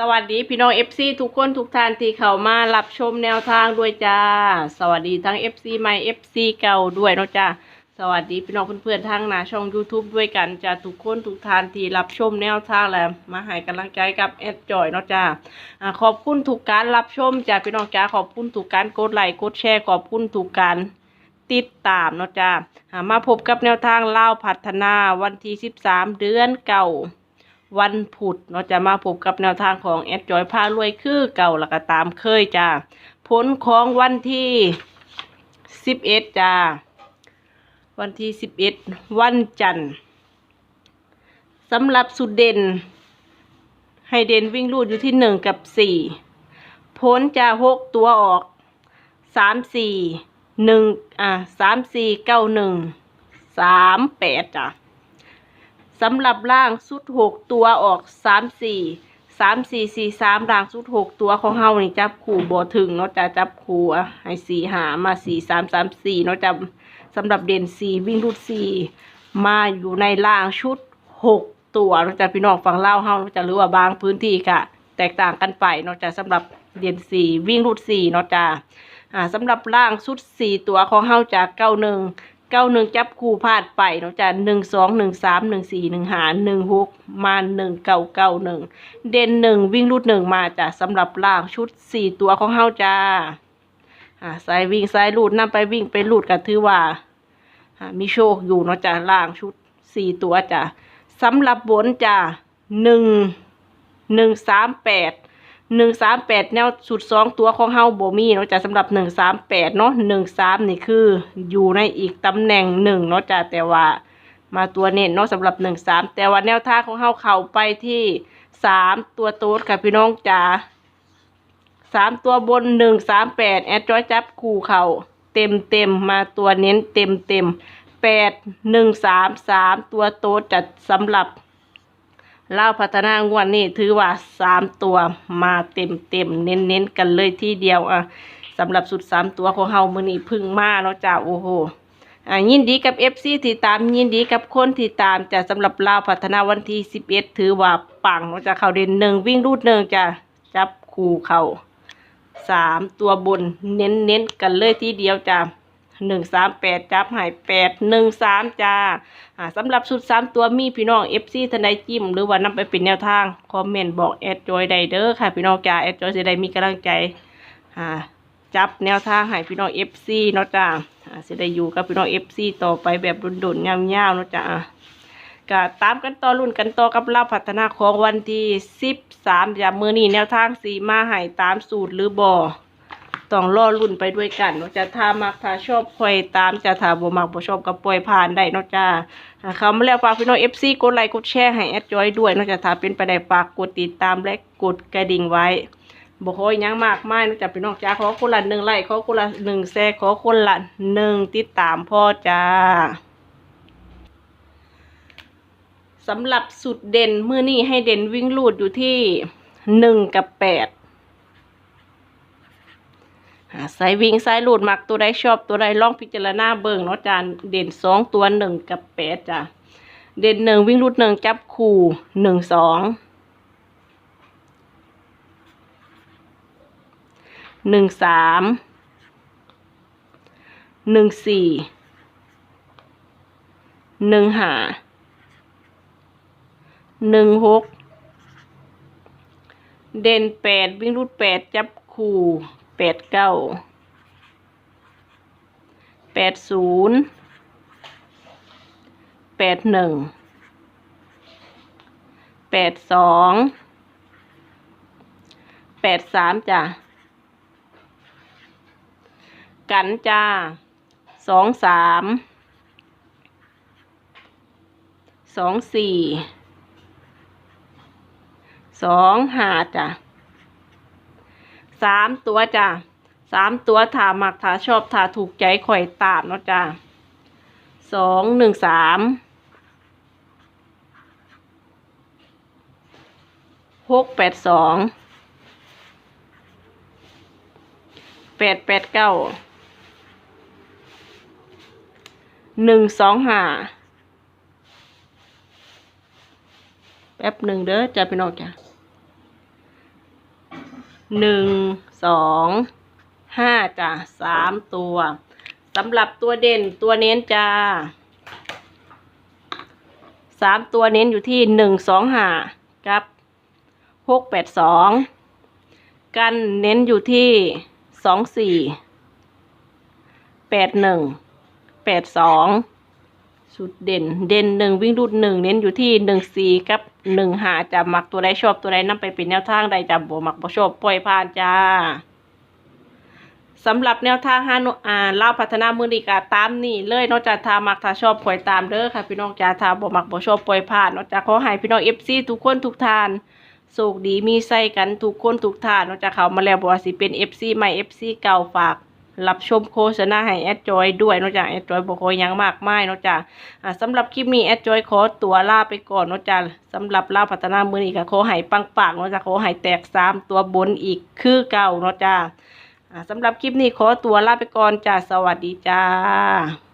สวัสดีพี่น้อง FC ทุกคนทุกท่านที่เข้ามารับชมแนวทางด้วยจ้า สวัสดีทั้ง FC ใหม่ FC เก่าด้วยเนาะจ้าสวัสดีพี่น้องเพื่อนๆทางหน้าช่อง YouTube ด้วยกันจ้าทุกคนทุกท่านที่รับชมแนวทางและมาให้กำลังใจกับแอดจอยเนาะจ้าขอบคุณทุกการรับชมจ้าพี่น้องจ้าขอบคุณทุกการกดไลค์กดแชร์ขอบคุณทุกการติดตามเนาะจ้ามาพบกับแนวทางเล่าพัฒนาวันที่ 13 เดือนเก่า วันพุธเนาะจะมาพบกับแนวทางของแอดจอยพารวยคือเก่าแล้วก็ตามเคยจ้าผลของวันที่สิบเอ็ดจ้าวันที่สิบเอ็ดวันจันทร์สำหรับสุดเด่น ให้เด่นวิ่งลูดอยู่ที่หนึ่งกับสี่ผลจะหกตัวออกสามสี่หนึ่งอ่าสามสี่เก้าหนึ่งสามแปดจ้ะ สำหรับร่างสุดหกตัวออกสามสี่สามสี่สี่สามร่างสุดหกตัวของเฮานี่จับขู่บ่ถึงเนาะจะจับขู่อะให้สี่หามาสี่สามสามสี่เนาะจะสำหรับเด่นสี่วิ่งรูดสี่มาอยู่ในร่างชุดหกตัวเนาะจะพี่น้องฟังเล่าเฮาเนาะจะหรือว่าบางพื้นที่ก็แตกต่างกันไปเนาะจะสำหรับเด่นสี่วิ่งรูดสี่เนาะจะอ่าสำหรับร่างชุดสี่ตัวของเฮาจากเก้าหนึ่ง เก้าหนึ่งจับคู่พลาดไปเนาะจ้ะหนึ่งสองหนึ่งสามหนึ่งสี่หนึ่งหาหนึ่งหกมาหนึ่งเก้าเก้าหนึ่งเด่นหนึ่งวิ่งรูดหนึ่งมาจ้ะสำหรับล่างชุดสี่ตัวของเฮาจ้าอ่าสายวิ่งสายรูดนำไปวิ่งไปรูดก็ถือว่าอ่ามีโชคอยู่เนาะจ้ะล่างชุดสี่ตัวจ้ะสำหรับบนจ้ะหนึ่งหนึ่งสามแปด หนึ่งสามแปดแนวสุดสองตัวของเฮาโบมีเนาะจ้ะสำหรับหนึ่งสามแปดเนาะหนึ่งสามนี่คืออยู่ในอีกตำแหน่งหนึ่งเนาะจ้ะแต่ว่ามาตัวเน้นเนาะสำหรับหนึ่งสามแต่ว่าแนวท่าของเฮาเข้าไปที่สามตัวโต๊ดค่ะพี่น้องจ๋าสามตัวบนหนึ่งสามแปดแอดจอยจับคู่เข่าเต็มเต็มมาตัวเน้นเต็มเต็มแปดหนึ่งสามสามตัวโต๊ดจัดสำหรับ เล่าวพัฒนางวดนี้ถือว่าสามตัวมาเต็มเต็มเน้นเน้นๆกันเลยที่เดียวอะสำหรับสุดสามตัวของเฮามือนี้พึ่งมาเนาะจ้าโอ้โหอ่ายินดีกับ FC ที่ตามยินดีกับคนที่ตามจะสำหรับลาวพัฒนาวันที่สิบเอ็ดถือว่าปังเนาะจ้ะเขาเด่นหนึ่งวิ่งรูดหนึ่งจ้ะจับคู่เขาสามตัวบนเน้นเน้นๆกันเลยที่เดียวจ้ะ หนึ่งสามแปดจับหายแปดหนึ่งสามจ้าอ่าสำหรับสุดสามตัวมีพี่น้อง FC ทันใดจิ้ม หรือว่านำไปเป็นแนวทาง คอมเมนต์บอกแอดจอยไดเด้อค่ะพี่น้องจ้าแอดจอยจะได้มีกำลังใจอ่าจับแนวทางให้พี่น้อง FC เนาะจ้าอ่าจะได้อยู่กับพี่น้อง FC ต่อไปแบบดุนๆยาวๆเนาะจ้าอะก็ตามกันต่อรุ่นกันต่อกับเราพัฒนาของวันที่13จากมือนี้แนวทางสีมาให้ตามสูตรหรือบ่ ต้องรอรุ่นไปด้วยกันเนาะจ้าถ้ามักถ้าชอบคอยตามจะถ้าบ่มักบ่ชอบก็ปล่อยผ่านได้เนาะจ้าอ่าเขามาแล้วฝากพี่น้อง FC กดไลค์กดแชร์ให้แอดจอยด้วยนอกจากถ้าเป็นไปได้ฝากกดติดตามและกดกระดิ่งไว้บอกขออีกอยังมากมายนอกจากพี่น้องจ้าขอคนละหนึ่งไลค์ขอคนละหนึ่งแชร์ขอคนละหนึ่งติดตามพ่อจ้าสำหรับสุดเด่นมือนี้ให้เด่นวิ่งลูดอยู่ที่หนึ่งกับแปด สายวิ่งสายลูดมักตัวใดชอบตัวใดลองพิจารณาเบิ่งเนาะจานเด่นสองตัวหนึ่งกับแปดจ้ะเด่นหนึ่งวิ่งรูดหนึ่งจับคู่หนึ่งสองหนึ่งสามหนึ่งสี่หนึ่งห้าหนึ่งหกเด่นแปดวิ่งรูดแปดจับคู่ แปดเก้าแปดศูนย์แปดหนึ่งแปดสองแปดสามจ้ะ กันจ้าสองสามสองสี่สองห้าจ้ะ สามตัวจ้ะสามตัวถามักถาชอบถาถูกใจข่อยตามเนาะจ้ะสองหนึ่งสามหกแปดสองแปดแปดเก้าหนึ่งสองห้าแป๊บหนึ่งเด้อจ้ะพี่น้องจ้ะ หนึ่งสองห้าจ้ะสามตัวสำหรับตัวเด่นตัวเน้นจ้าสามตัวเน้นอยู่ที่หนึ่งสองห้ากับหกแปดสองกันเน้นอยู่ที่สองสี่แปดหนึ่งแปดสอง สุดเด่น เด่นหนึ่งวิ่งรูดหนึ่งเน้นอยู่ที่หนึ่งสี่กับหนึ่งหาจะมักตัวใดชอบตัวใดนำไปเป็นแนวทางใดจะบ่มักบ่ชอบปล่อยผ่านจ้าสำหรับแนวทางฮานุอ่าเล่าพัฒนามือดีกาตามนี่เลยนอกจากทามักทาชอบปล่อยตามเด้อค่ะพี่น้องจ้าทาบ่มักบ่ชอบปล่อยผ่านนอกจากขอให้พี่น้องเอฟซีทุกคนทุกทานโชคดีมีใส่กันทุกคนทุกทานนอกจากเขามาแล้วบ่ว่าสิเป็นเอฟซีใหม่เอฟซีเก่าฝาก รับชมโฆษณาให้แอดจอยด้วยนอกจากแอดจอยบอกว่ายังมากมายนอกจากสำหรับคลิปนี้แอดจอยขอตัวลาไปก่อนนอกจากสำหรับลาพัฒนามืออีกขอให้ปังปากนอกจากขอให้แตกสามตัวบนอีกคือเก่านอกจากสำหรับคลิปนี้ขอตัวลาไปก่อนจ้าสวัสดีจ้า